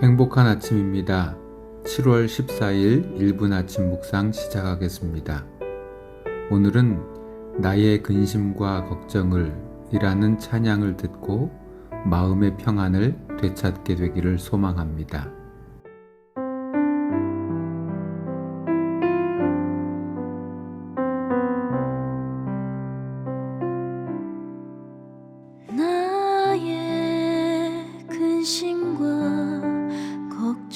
행복한 아침입니다. 7월 14일 1분 아침 묵상 시작하겠습니다. 오늘은 나의 근심과 걱정을 이라는 찬양을 듣고 마음의 평안을 되찾게 되기를 소망합니다.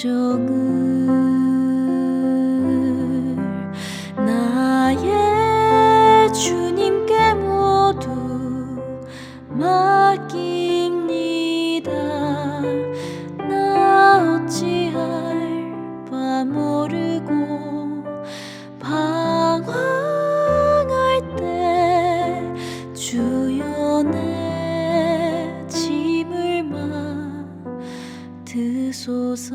걱정 맡으소서